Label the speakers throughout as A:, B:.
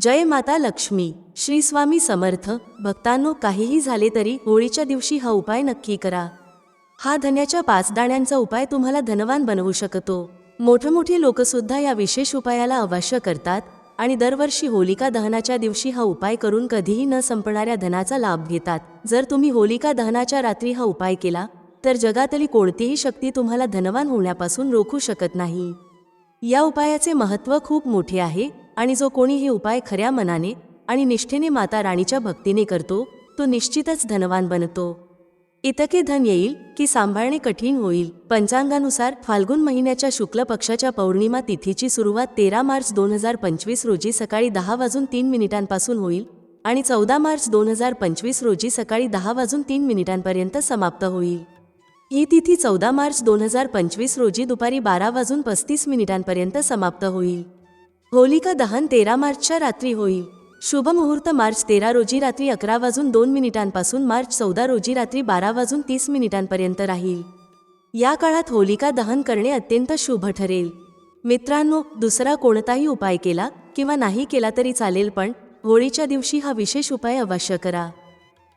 A: जय माता लक्ष्मी. श्री स्वामी समर्थ. भक्तांनो काहीही झाले तरी होळीच्या दिवशी हा उपाय नक्की करा. हा धन्याच्या पाच दाण्यांचा उपाय तुम्हाला धनवान बनवू शकतो. मोठमोठी लोकसुद्धा या विशेष उपायाला अवश्य करतात आणि दरवर्षी होलिका दहनाच्या दिवशी हा उपाय करून कधीही न संपणाऱ्या धनाचा लाभ घेतात. जर तुम्ही होलिका दहनाच्या रात्री हा उपाय केला तर जगातली कोणतीही शक्ती तुम्हाला धनवान होण्यापासून रोखू शकत नाही. या उपायाचे महत्त्व खूप मोठे आहे. आणि जो कोणी हे उपाय खऱ्या मनाने आणि निष्ठेने माता राणीच्या भक्तीने करतो तो निश्चितच धनवान बनतो. इतके धन येईल की सांभाळणे कठीण होईल. पंचांगानुसार फाल्गुन महिन्याच्या शुक्ल पक्षाच्या पौर्णिमा तिथीची सुरुवात तेरा मार्च दोन हजार पंचवीस रोजी सकाळी दहा वाजून तीन मिनिटांपासून होईल आणि चौदा मार्च दोन हजार पंचवीस रोजी सकाळी दहा वाजून तीन मिनिटांपर्यंत समाप्त होईल. ही तिथी चौदा मार्च दोन हजार पंचवीस रोजी दुपारी बारा वाजून पस्तीस मिनिटांपर्यंत समाप्त होईल. होलिका दहन तेरा मार्चच्या रात्री होईल. शुभ मुहूर्त मार्च तेरा रोजी रात्री अकरा वाजून दोन मिनिटांपासून मार्च चौदा रोजी रात्री बारा वाजून तीस मिनिटांपर्यंत राहील. या काळात होलिका दहन करणे अत्यंत शुभ ठरेल. मित्रांनो दुसरा कोणताही उपाय केला किंवा नाही केला तरी चालेल पण होळीच्या दिवशी हा विशेष उपाय अवश्य करा.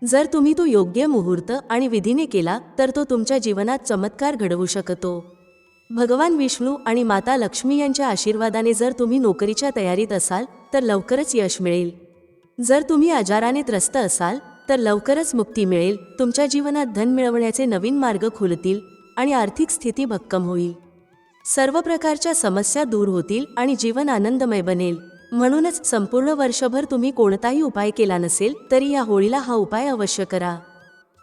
A: जर तुम्ही तो योग्य मुहूर्त आणि विधीने केला तर तो तुमच्या जीवनात चमत्कार घडवू शकतो. भगवान विष्णू आणि माता लक्ष्मी यांच्या आशीर्वादाने जर तुम्ही नोकरीच्या तयारीत असाल तर लवकरच यश मिळेल. जर तुम्ही आजाराने त्रस्त असाल तर लवकरच मुक्ती मिळेल. तुमच्या जीवनात धन मिळवण्याचे नवीन मार्ग खुलतील आणि आर्थिक स्थिती भक्कम होईल. सर्व प्रकारच्या समस्या दूर होतील आणि जीवन आनंदमय बनेल. म्हणूनच संपूर्ण वर्षभर तुम्ही कोणताही उपाय केला नसेल तरी या होळीला हा उपाय अवश्य करा.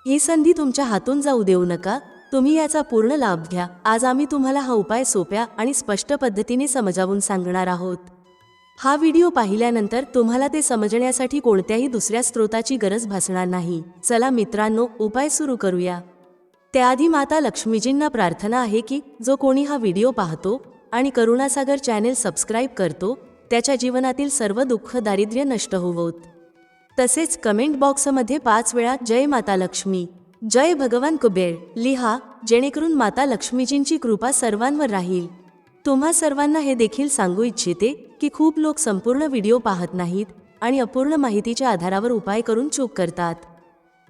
A: ही संधी तुमच्या हातून जाऊ देऊ नका तुम्ही याचा पूर्ण लाभ घ्या. आज आम्ही तुम्हाला हा उपाय सोप्या आणि स्पष्ट पद्धतीने समजावून सांगणार आहोत. हा व्हिडिओ पाहिल्यानंतर तुम्हाला ते समजण्यासाठी कोणत्याही दुसऱ्या स्रोताची गरज भासणार नाही. चला मित्रांनो उपाय सुरू करूया. त्याआधी माता लक्ष्मीजींना प्रार्थना आहे की जो कोणी हा व्हिडिओ पाहतो आणि करुणासागर चॅनेल सबस्क्राईब करतो त्याच्या जीवनातील सर्व दुःख दारिद्र्य नष्ट होवोत. तसेच कमेंट बॉक्समध्ये पाच वेळा जय माता लक्ष्मी. जय भगवान कुबेर. लिहा जेणेकरून माता लक्ष्मीजींची कृपा सर्वांवर राहील. तुम्हा सर्वांना हे देखील सांगू इच्छिते की खूप लोक संपूर्ण व्हिडिओ पाहत नाहीत आणि अपूर्ण माहितीच्या आधारावर उपाय करून चूक करतात.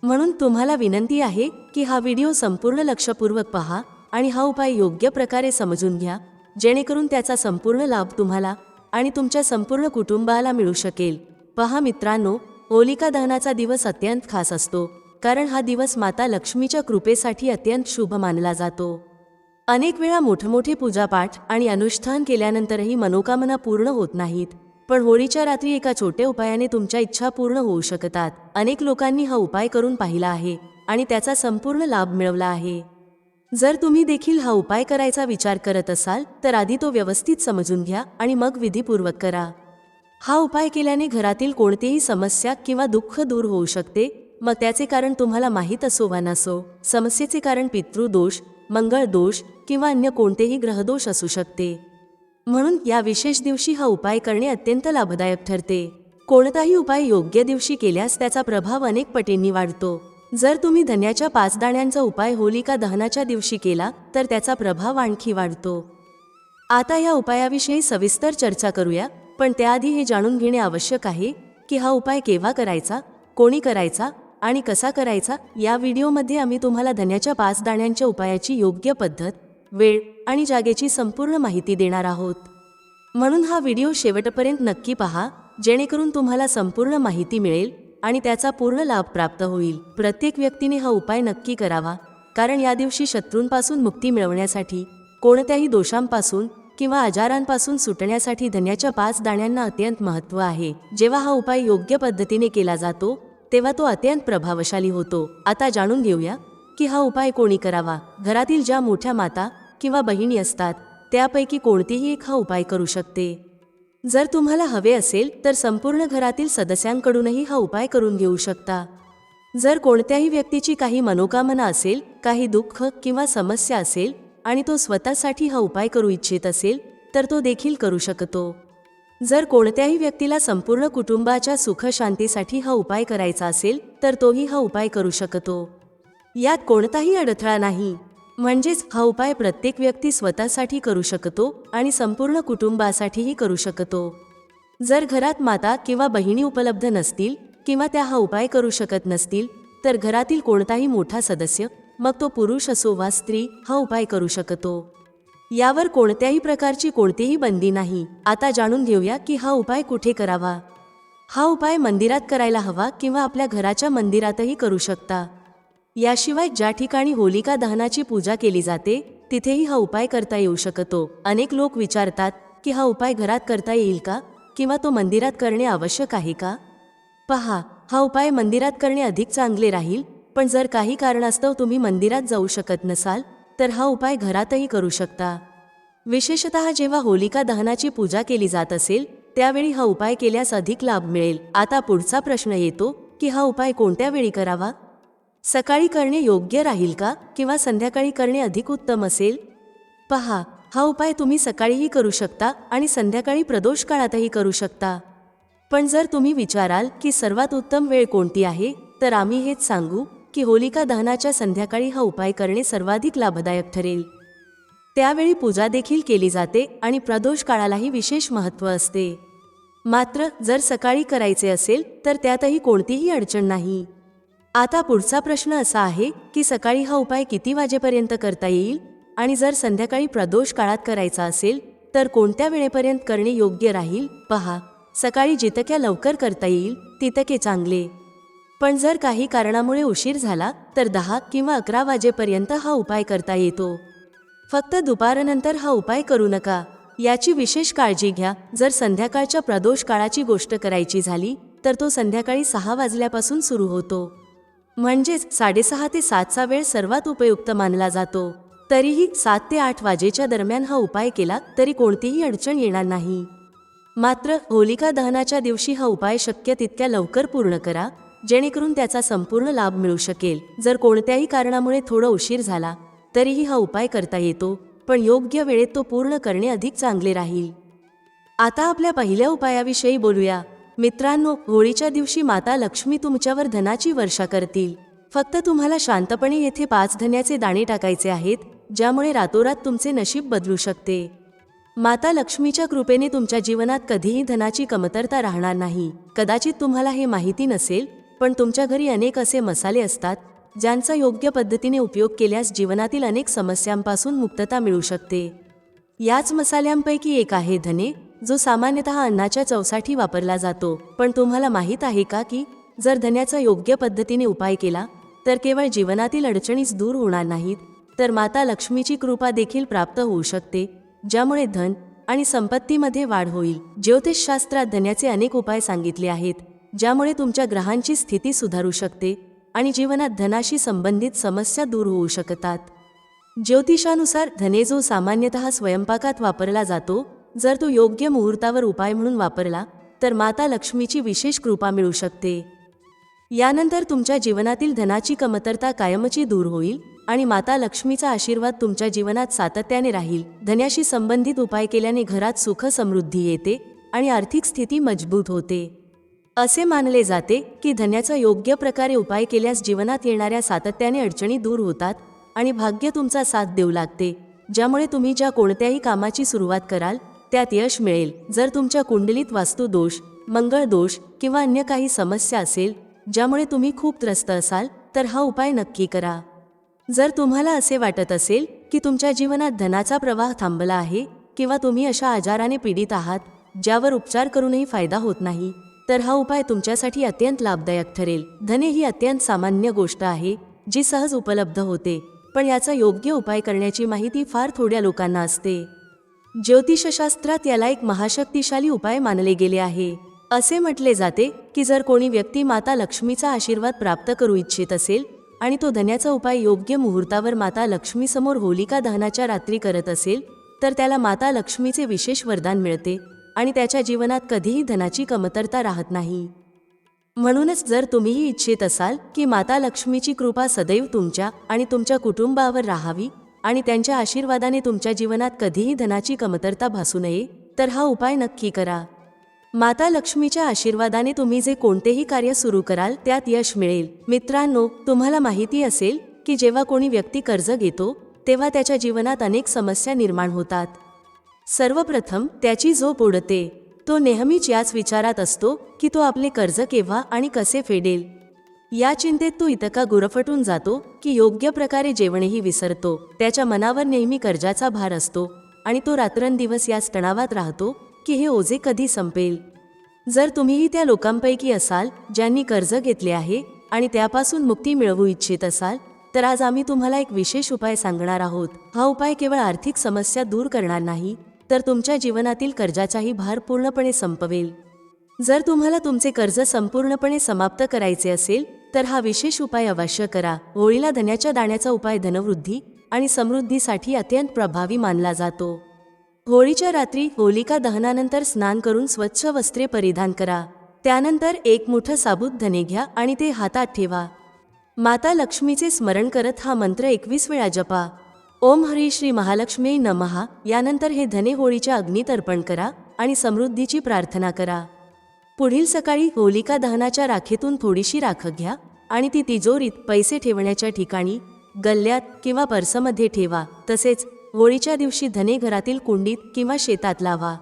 A: म्हणून तुम्हाला विनंती आहे की हा व्हिडिओ संपूर्ण लक्षपूर्वक पहा आणि हा उपाय योग्य प्रकारे समजून घ्या जेणेकरून त्याचा संपूर्ण लाभ तुम्हाला आणि तुमच्या संपूर्ण कुटुंबाला मिळू शकेल. पहा मित्रांनो होलिका दहनाचा दिवस अत्यंत खास असतो. कारण हा दिवस माता लक्ष्मीच्या कृपेसाठी अत्यंत शुभ मानला जातो. अनेक वेळा मोठमोठे पूजापाठ आणि अनुष्ठान केल्यानंतरही मनोकामना पूर्ण होत नाहीत पण होळीच्या रात्री एका छोट्या उपायाने तुमच्या इच्छा पूर्ण होऊ शकतात. अनेक लोकांनी हा उपाय करून पाहिला आहे आणि त्याचा संपूर्ण लाभ मिळवला आहे. जर तुम्ही देखील हा उपाय करायचा विचार करत असाल तर आधी तो व्यवस्थित समजून घ्या आणि मग विधीपूर्वक करा. हा उपाय केल्याने घरातील कोणतीही समस्या किंवा दुःख दूर होऊ शकते मग त्याचे कारण तुम्हाला माहीत असो वा नसो समस्येचे कारण पितृदोष मंगळ दोष किंवा अन्य कोणतेही ग्रहदोष असू शकते. म्हणून या विशेष दिवशी हा उपाय करणे अत्यंत लाभदायक ठरते. कोणताही उपाय योग्य दिवशी केल्यास त्याचा प्रभाव अनेक पटींनी वाढतो. जर तुम्ही धन्याच्या पाच दाण्यांचा उपाय होलिका दहनाच्या दिवशी केला तर त्याचा प्रभाव आणखी वाढतो. आता या उपायाविषयी सविस्तर चर्चा करूया पण त्याआधी हे जाणून घेणे आवश्यक आहे की हा उपाय केव्हा करायचा कोणी करायचा आणि कसा करायचा या व्हिडिओमध्ये आम्ही तुम्हाला धन्याच्या पाच दाण्यांच्या उपायाची योग्य पद्धत वेळ आणि जागेची संपूर्ण माहिती देणार आहोत. म्हणून हा व्हिडिओ शेवटपर्यंत नक्की पहा जेणेकरून तुम्हाला संपूर्ण माहिती मिळेल आणि त्याचा पूर्ण लाभ प्राप्त होईल. प्रत्येक व्यक्तीने हा उपाय नक्की करावा कारण या दिवशी शत्रूंपासून मुक्ती मिळवण्यासाठी कोणत्याही दोषांपासून किंवा आजारांपासून सुटण्यासाठी धन्याच्या पाच दाण्यांना अत्यंत महत्त्व आहे. जेव्हा हा उपाय योग्य पद्धतीने केला जातो तेव्हा तो अत्यंत प्रभावशाली होतो. आता जाणून घेऊया की हा उपाय कोणी करावा. घरातील ज्या मोठ्या माता किंवा बहिणी असतात त्यापैकी कोणतीही एक हा उपाय करू शकते. जर तुम्हाला हवे असेल तर संपूर्ण घरातील सदस्यांकडूनही हा उपाय करून घेऊ शकता. जर कोणत्याही व्यक्तीची काही मनोकामना असेल काही दुःख किंवा समस्या असेल आणि तो स्वतःसाठी हा उपाय करू इच्छित असेल तर तो देखील करू शकतो. जर कोणत्याही व्यक्तीला संपूर्ण कुटुंबाच्या सुखशांतीसाठी हा उपाय करायचा असेल तर तोही हा उपाय करू शकतो. यात कोणताही अडथळा नाही. म्हणजेच हा उपाय प्रत्येक व्यक्ती स्वतःसाठी करू शकतो आणि संपूर्ण कुटुंबासाठीही करू शकतो. जर घरात माता किंवा बहिणी उपलब्ध नसतील किंवा त्या हा उपाय करू शकत नसतील तर घरातील कोणताही मोठा सदस्य मग तो पुरुष असो वा स्त्री हा उपाय करू शकतो. यावर कोणत्याही प्रकारची कोणतीही बंदी नाही. आता जाणून घेऊया की हा उपाय कुठे करावा? हा उपाय मंदिरात करायला हवा किंवा आपल्या घराच्या मंदिरातही करू शकता. याशिवाय ज्या ठिकाणी होलिका दहनाची पूजा केली जाते तिथेही हा उपाय करता येऊ शकतो. अनेक लोक विचारतात की हा उपाय घरात करता येईल का? किंवा तो मंदिरात करणे आवश्यक आहे का? पहा हा उपाय मंदिरात करणे अधिक चांगले राहील पण जर काही कारणास्तव तुम्ही मंदिरात जाऊ शकत नसाल तर हा उपाय घरातही करू शकता. विशेषत जेव्हा होलिका दहनाची पूजा केली जात असेल त्यावेळी हा उपाय केल्यास अधिक लाभ मिळेल. आता पुढचा प्रश्न येतो की हा उपाय कोणत्या वेळी करावा? सकाळी करणे योग्य राहील का किंवा संध्याकाळी करणे अधिक उत्तम असेल? पहा हा उपाय तुम्ही सकाळीही करू शकता आणि संध्याकाळी प्रदोष काळातही करू शकता. पण जर तुम्ही विचाराल की सर्वात उत्तम वेळ कोणती आहे तर आम्ही हेच सांगू. की होलिका दहनाच्या संध्याकाळी हा उपाय करणे सर्वाधिक लाभदायक ठरेल. त्यावेळी पूजा देखील केली जाते आणि प्रदोष काळालाही विशेष महत्त्व असते. मात्र जर सकाळी करायचे असेल तर त्यातही कोणतीही अडचण नाही. आता पुढचा प्रश्न असा आहे की सकाळी हा उपाय किती वाजेपर्यंत करता येईल आणि जर संध्याकाळी प्रदोष काळात करायचा असेल तर कोणत्या वेळेपर्यंत करणे योग्य राहील? पहा. सकाळी जितक्या लवकर करता येईल तितके चांगले. पण जर काही कारणामुळे उशीर झाला तर दहा किंवा अकरा वाजेपर्यंत हा उपाय करता येतो. फक्त दुपारनंतर हा उपाय करू नका. याची विशेष काळजी घ्या. जर संध्याकाळच्या प्रदोष काळाची गोष्ट करायची झाली तर तो संध्याकाळी सहा वाजल्यापासून सुरू होतो. म्हणजेच साडेसहा ते सातचा वेळ सर्वात उपयुक्त मानला जातो. तरीही सात ते आठ वाजेच्या दरम्यान हा उपाय केला तरी कोणतीही अडचण येणार नाही. मात्र होलिका दहनाच्या दिवशी हा उपाय शक्य तितक्या लवकर पूर्ण करा जेणेकरून त्याचा संपूर्ण लाभ मिळू शकेल. जर कोणत्याही कारणामुळे थोडा उशीर झाला तरीही हा उपाय करता येतो पण योग्य वेळेत तो पूर्ण करणे अधिक चांगले राहील. आता आपल्या पहिल्या उपायाविषयी बोलूया. मित्रांनो होळीच्या दिवशी माता लक्ष्मी तुमच्यावर धनाची वर्षा करतील. फक्त तुम्हाला शांतपणे येथे पाच धन्याचे दाणे टाकायचे आहेत ज्यामुळे रातोरात तुमचे नशीब बदलू शकते. माता लक्ष्मीच्या कृपेने तुमच्या जीवनात कधीही धनाची कमतरता राहणार नाही. कदाचित तुम्हाला हे माहिती नसेल पण तुमच्या घरी अनेक असे मसाले असतात ज्यांचा योग्य पद्धतीने उपयोग केल्यास जीवनातील अनेक समस्यांपासून मुक्तता मिळू शकते. याच मसाल्यांपैकी एक आहे धने जो सामान्यतः अन्नाच्या चवसाठी वापरला जातो. पण तुम्हाला माहीत आहे का की जर धन्याचा योग्य पद्धतीने उपाय केला तर केवळ जीवनातील अडचणीच दूर होणार नाहीत तर माता लक्ष्मीची कृपा देखील प्राप्त होऊ शकते ज्यामुळे धन आणि संपत्तीमध्ये वाढ होईल. ज्योतिषशास्त्रात धन्याचे अनेक उपाय सांगितले आहेत. ज्यामुळे तुमच्या ग्रहांची स्थिती सुधारू शकते आणि जीवनात धनाशी संबंधित समस्या दूर होऊ शकतात. ज्योतिषानुसार धने जो सामान्यतः स्वयंपाकात वापरला जातो जर तो योग्य मुहूर्तावर उपाय म्हणून वापरला तर माता लक्ष्मीची विशेष कृपा मिळू शकते. यानंतर तुमच्या जीवनातील धनाची कमतरता कायमची दूर होईल आणि माता लक्ष्मीचा आशीर्वाद तुमच्या जीवनात सातत्याने राहील. धन्याशी संबंधित उपाय केल्याने घरात सुख समृद्धी येते आणि आर्थिक स्थिती मजबूत होते. असे मानले जाते की धन्याचा योग्य प्रकारे उपाय केल्यास जीवनात येणाऱ्या सातत्याने अडचणी दूर होतात आणि भाग्य तुमचा साथ देऊ लागते ज्यामुळे तुम्ही ज्या कोणत्याही कामाची सुरुवात कराल त्यात यश मिळेल. जर तुमच्या कुंडलीत वास्तुदोष मंगळ दोष किंवा अन्य काही समस्या असेल ज्यामुळे तुम्ही खूप त्रस्त असाल तर हा उपाय नक्की करा. जर तुम्हाला असे वाटत असेल की तुमच्या जीवनात धनाचा प्रवाह थांबला आहे किंवा तुम्ही अशा आजाराने पीडित आहात ज्यावर उपचार करूनही फायदा होत नाही तर हा उपाय तुमच्यासाठी अत्यंत लाभदायक ठरेल. धने ही अत्यंत सामान्य गोष्ट आहे जी सहज उपलब्ध होते पण याचा योग्य उपाय करण्याची माहिती फार थोड्या लोकांना असते. ज्योतिषशास्त्रात याला एक महाशक्तिशाली उपाय मानले गेले आहे. असे म्हटले जाते की जर कोणी व्यक्ती माता लक्ष्मीचा आशीर्वाद प्राप्त करू इच्छित असेल आणि तो धन्याचा उपाय योग्य मुहूर्तावर माता लक्ष्मीसमोर होलिका दहनाच्या रात्री करत असेल तर त्याला माता लक्ष्मीचे विशेष वरदान मिळते. आणि त्याच्या जीवनात कधीही धनाची कमतरता राहत नाही. म्हणूनच जर तुम्हीही इच्छित असाल की माता लक्ष्मीची कृपा सदैव तुमच्या आणि तुमच्या कुटुंबावर राहावी आणि त्यांच्या आशीर्वादाने तुमच्या जीवनात कधीही धनाची कमतरता भासू नये तर हा उपाय नक्की करा. माता लक्ष्मीच्या आशीर्वादाने तुम्ही जे कोणतेही कार्य सुरू कराल त्यात यश मिळेल. मित्रांनो तुम्हाला माहिती असेल की जेव्हा कोणी व्यक्ती कर्ज घेतो तेव्हा त्याच्या जीवनात अनेक समस्या निर्माण होतात. सर्वप्रथम त्याची झोप उडते. तो नेहमीच याच विचारात असतो की तो आपले कर्ज केव्हा आणि कसे फेडेल. या चिंतेत तो इतका गुरफटून जातो की योग्य प्रकारे जेवणही विसरतो. त्याच्या मनावर नेहमी कर्जाचा भार असतो आणि तो रात्रंदिवस याच तणावात राहतो की हे ओझे कधी संपेल. जर तुम्हीही त्या लोकांपैकी असाल ज्यांनी कर्ज घेतले आहे आणि त्यापासून मुक्ती मिळवू इच्छित असाल तर आज आम्ही तुम्हाला एक विशेष उपाय सांगणार आहोत. हा उपाय केवळ आर्थिक समस्या दूर करणार नाही तर तुमच्या जीवनातील कर्जाचाही भार पूर्णपणे संपवेल. जर तुम्हाला तुमचे कर्ज संपूर्णपणे समाप्त करायचे असेल तर हा विशेष उपाय अवश्य करा. होळीला धन्याच्या दाण्याचा उपाय धनवृद्धी आणि समृद्धीसाठी अत्यंत प्रभावी मानला जातो. होळीच्या रात्री होलिका दहनानंतर स्नान करून स्वच्छ वस्त्रे परिधान करा. त्यानंतर एक मोठं साबूत धने घ्या आणि ते हातात ठेवा. माता लक्ष्मीचे स्मरण करत हा मंत्र एकवीस वेळा जपा. ओम हरी श्री महालक्ष्मी नमहा यानंतर हे धने होळीच्या अग्नीत अर्पण करा आणि समृद्धीची प्रार्थना करा. पुढील सकाळी होलिका दहनाच्या राखेतून थोडीशी राख घ्या आणि ती तिजोरीत पैसे ठेवण्याच्या ठिकाणी गल्ल्यात किंवा पर्समध्ये ठेवा. तसेच होळीच्या दिवशी धने घरातील कुंडीत किंवा शेतात लावा.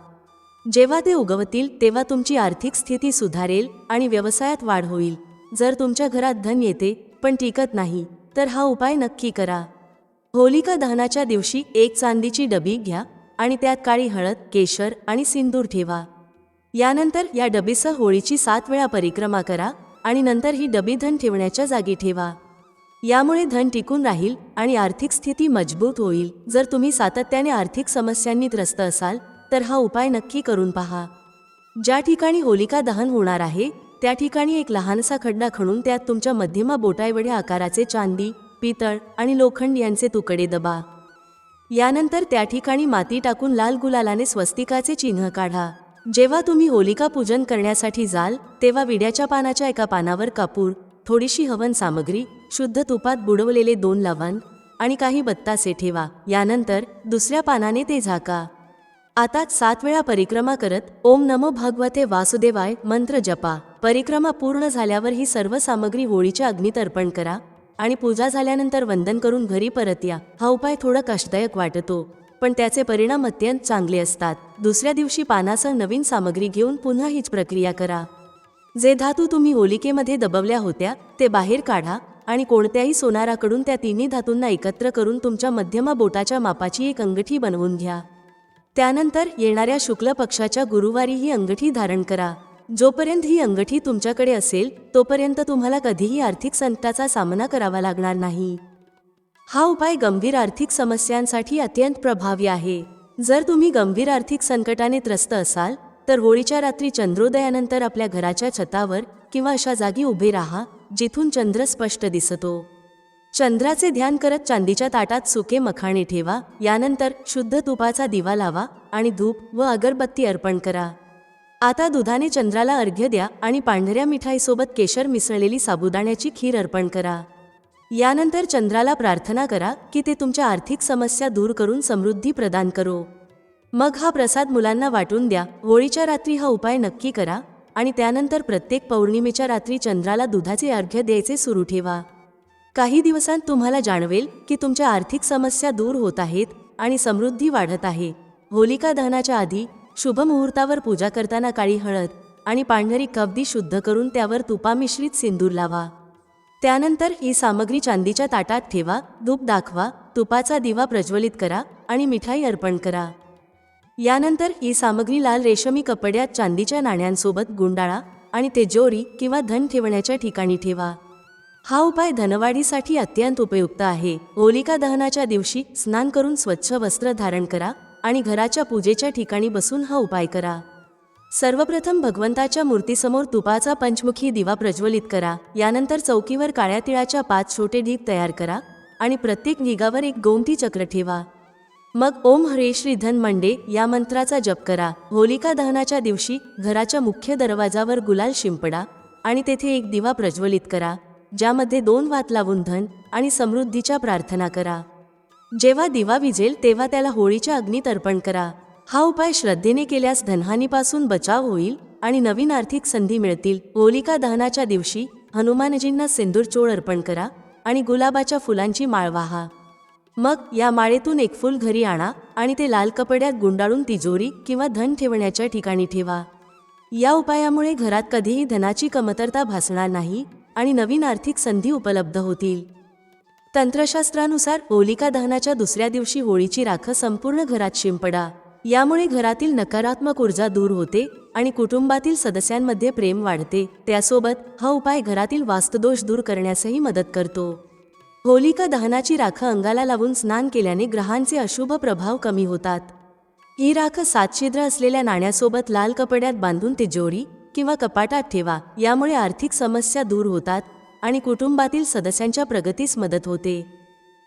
A: जेव्हा ते उगवतील तेव्हा तुमची आर्थिक स्थिती सुधारेल आणि व्यवसायात वाढ होईल. जर तुमच्या घरात धन येते पण टिकत नाही तर हा उपाय नक्की करा. होलिका दहनाच्या दिवशी एक चांदीची डबी घ्या आणि त्यात काळी हळद केशर आणि सिंदूर ठेवा. यानंतर या डबीसह होळीची सात वेळा परिक्रमा करा आणि नंतर ही डबी धन ठेवण्याच्या जागी ठेवा. यामुळे धन टिकून राहील आणि आर्थिक स्थिती मजबूत होईल. जर तुम्ही सातत्याने आर्थिक समस्यांनी त्रस्त असाल तर हा उपाय नक्की करून पहा. ज्या ठिकाणी होलिका दहन होणार आहे त्या ठिकाणी एक लहानसा खड्डा खणून त्यात तुमच्या मध्यमा बोटाएवढ्या आकाराचे चांदी पितळ आणि लोखंड यांचे तुकडे दबा. यानंतर त्या ठिकाणी माती टाकून लाल गुलालाने स्वस्तिकाचे चिन्ह काढा. जेव्हा तुम्ही होलिका पूजन करण्यासाठी जाल तेव्हा विड्याच्या पानाच्या एका पानावर कापूर थोडीशी हवन सामग्री शुद्ध तुपात बुडवलेले दोन लवण आणि काही बत्तासे ठेवा. यानंतर दुसऱ्या पानाने ते झाका. आता सात वेळा परिक्रमा करत ओम नमो भगवते वासुदेवाय मंत्र जपा. परिक्रमा पूर्ण झाल्यावर ही सर्व सामग्री होळीच्या अग्नीत अर्पण करा. आणि पूजा झाल्यानंतर वंदन करून घरी परत या हा उपाय थोडा कष्टदायक वाटतो पण त्याचे परिणाम अत्यंत चांगले असतात. दुसऱ्या दिवशी पानासह नवीन सामग्री घेऊन पुन्हा हीच प्रक्रिया करा. जे धातू तुम्ही होलिकेमध्ये दबवल्या होत्या ते बाहेर काढा आणि कोणत्याही सोनाराकडून त्या तिन्ही धातूंना एकत्र करून तुमच्या मध्यमा बोटाच्या मापाची एक अंगठी बनवून घ्या. त्यानंतर येणाऱ्या शुक्ल पक्षाच्या गुरुवारी ही अंगठी धारण करा. जोपर्यंत ही अंगठी तुमच्याकडे असेल तोपर्यंत तुम्हाला कधीही आर्थिक संकटाचा सामना करावा लागणार नाही. हा उपाय गंभीर आर्थिक समस्यांसाठी अत्यंत प्रभावी आहे. जर तुम्ही गंभीर आर्थिक संकटाने त्रस्त असाल तर होळीच्या रात्री चंद्रोदयानंतर आपल्या घराच्या छतावर किंवा अशा जागी उभे राहा जिथून चंद्र स्पष्ट दिसतो. चंद्राचे ध्यान करत चांदीच्या ताटात सुके मखाणे ठेवा यानंतर शुद्ध तुपाचा दिवा लावा आणि धूप व अगरबत्ती अर्पण करा. आता दुधाने चंद्राला अर्घ्य द्या आणि पांढऱ्या मिठाईसोबत केशर मिसळलेली साबुदाण्याची खीर अर्पण करा. यानंतर चंद्राला प्रार्थना करा की ते तुमच्या आर्थिक समस्या दूर करून समृद्धी प्रदान करो. मग हा प्रसाद मुलांना वाटून द्या. होळीच्या रात्री हा उपाय नक्की करा आणि त्यानंतर प्रत्येक पौर्णिमेच्या रात्री चंद्राला दुधाचे अर्घ्य द्यायचे सुरू ठेवा. काही दिवसांत तुम्हाला जाणवेल की तुमच्या आर्थिक समस्या दूर होत आहेत आणि समृद्धी वाढत आहे. होलिका दहनाच्या आधी शुभ मुहूर्तावर पूजा करताना काळी हळद आणि पांढरी कवदी शुद्ध करून त्यावर तुपामिश्रित सिंदूर लावा. त्यानंतर ही सामग्री चांदीच्या ताटात ठेवा धूप दाखवा तुपाचा दिवा प्रज्वलित करा आणि मिठाई अर्पण करा. यानंतर ही सामग्री लाल रेशमी कपड्यात चांदीच्या नाण्यांसोबत गुंडाळा आणि तेजोरी किंवा धन ठेवण्याच्या ठिकाणी ठेवा. हा उपाय धनवाढीसाठी अत्यंत उपयुक्त आहे. होलिका दहनाच्या दिवशी स्नान करून स्वच्छ वस्त्र धारण करा आणि घराच्या पूजेच्या ठिकाणी बसून हा उपाय करा. सर्वप्रथम भगवंताच्या मूर्तीसमोर तुपाचा पंचमुखी दिवा प्रज्वलित करा. यानंतर चौकीवर काळ्या तिळाच्या पाच छोटे ढीग तयार करा आणि प्रत्येक ढिगावर एक गोमती चक्र ठेवा. मग ओम हरे श्री धन मंडे या मंत्राचा जप करा. होलिका दहनाच्या दिवशी घराच्या मुख्य दरवाजावर गुलाल शिंपडा आणि तेथे एक दिवा प्रज्वलित करा ज्यामध्ये दोन वात लावून धन आणि समृद्धीच्या प्रार्थना करा. जेव्हा दिवा विजेल तेव्हा त्याला होळीच्या अग्नीत अर्पण करा. हा उपाय श्रद्धेने केल्यास धनहानीपासून बचाव होईल आणि नवीन आर्थिक संधी मिळतील. होलिका दहनाच्या दिवशी हनुमानजींना सिंदूर चोळ अर्पण करा आणि गुलाबाच्या फुलांची माळ वाहा. मग या माळेतून एक फूल घरी आणा आणि ते लाल कपड्यात गुंडाळून तिजोरी किंवा धन ठेवण्याच्या ठिकाणी ठेवा. या उपायामुळे घरात कधीही धनाची कमतरता भासणार नाही आणि नवीन आर्थिक संधी उपलब्ध होतील. तंत्रशास्त्रानुसार होलिका दहनाच्या दुसऱ्या दिवशी होळीची राख संपूर्ण घरात शिंपडा. यामुळे घरातील नकारात्मक ऊर्जा दूर होते आणि कुटुंबातील सदस्यांमध्ये प्रेम वाढते. त्यासोबत हा उपाय घरातील वास्तुदोष दूर करण्यासही मदत करतो. होलिका दहनाची राख अंगाला लावून स्नान केल्याने ग्रहांचे अशुभ प्रभाव कमी होतात. ही राख सात छिद्र असलेल्या नाण्यासोबत लाल कपड्यात बांधून तिजोरी किंवा कपाटात ठेवा. यामुळे आर्थिक समस्या दूर होतात आणि कुटुंबातील सदस्यांच्या प्रगतीस मदत होते.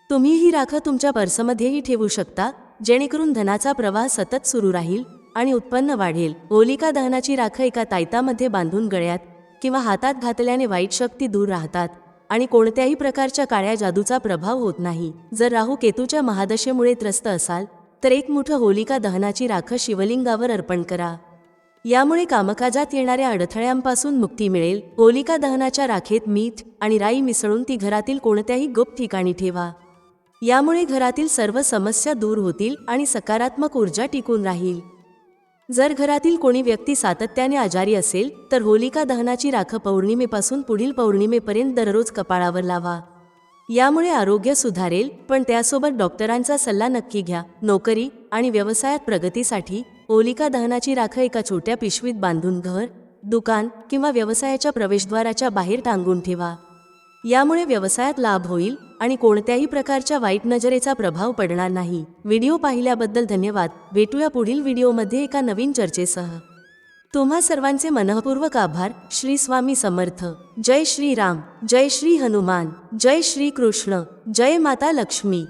A: तुम्ही ही राख तुमच्या पर्समध्येही ठेवू शकता जेणेकरून धनाचा प्रवाह सतत सुरू राहील आणि उत्पन्न वाढेल. होलिका दहनाची राख एका तायतामध्ये बांधून गळ्यात किंवा हातात घातल्याने वाईट शक्ती दूर राहतात आणि कोणत्याही प्रकारच्या काळ्या जादूचा प्रभाव होत नाही. जर राहू केतूच्या महादशेमुळे त्रस्त असाल तर एक मोठं होलिका दहनाची राख शिवलिंगावर अर्पण करा. यामुळे कामकाजात येणाऱ्या अडथळ्यांपासून मुक्ती मिळेल. होलिका दहनाच्या राखेत मीठ आणि राई मिसळून ती घरातील कोणत्याही गुप्त ठिकाणी ठेवा. यामुळे घरातील सर्व समस्या दूर होतील आणि सकारात्मक ऊर्जा टिकून राहील. जर घरातील कोणी व्यक्ती सातत्याने आजारी असेल तर होलिका दहनाची राख पौर्णिमेपासून पुढील पौर्णिमेपर्यंत दररोज कपाळावर लावा. यामुळे आरोग्य सुधारेल पण त्यासोबत डॉक्टरांचा सल्ला नक्की घ्या. नोकरी आणि व्यवसायात प्रगतीसाठी होलिका दहनाची राख एका छोट्या पिशवीत बांधून घर दुकान किंवा व्यवसायाच्या प्रवेशद्वाराच्या बाहेर टांगून ठेवा. यामुळे व्यवसायात लाभ होईल आणि कोणत्याही प्रकारच्या वाईट नजरेचा प्रभाव पडणार नाही. व्हिडिओ पाहिल्याबद्दल धन्यवाद. भेटूया पुढील व्हिडिओमध्ये एका नवीन चर्चेसह. तुम्हा सर्वांचे मनःपूर्वक आभार. श्री स्वामी समर्थ. जय श्री राम. जय श्री हनुमान. जय श्री कृष्ण. जय माता लक्ष्मी.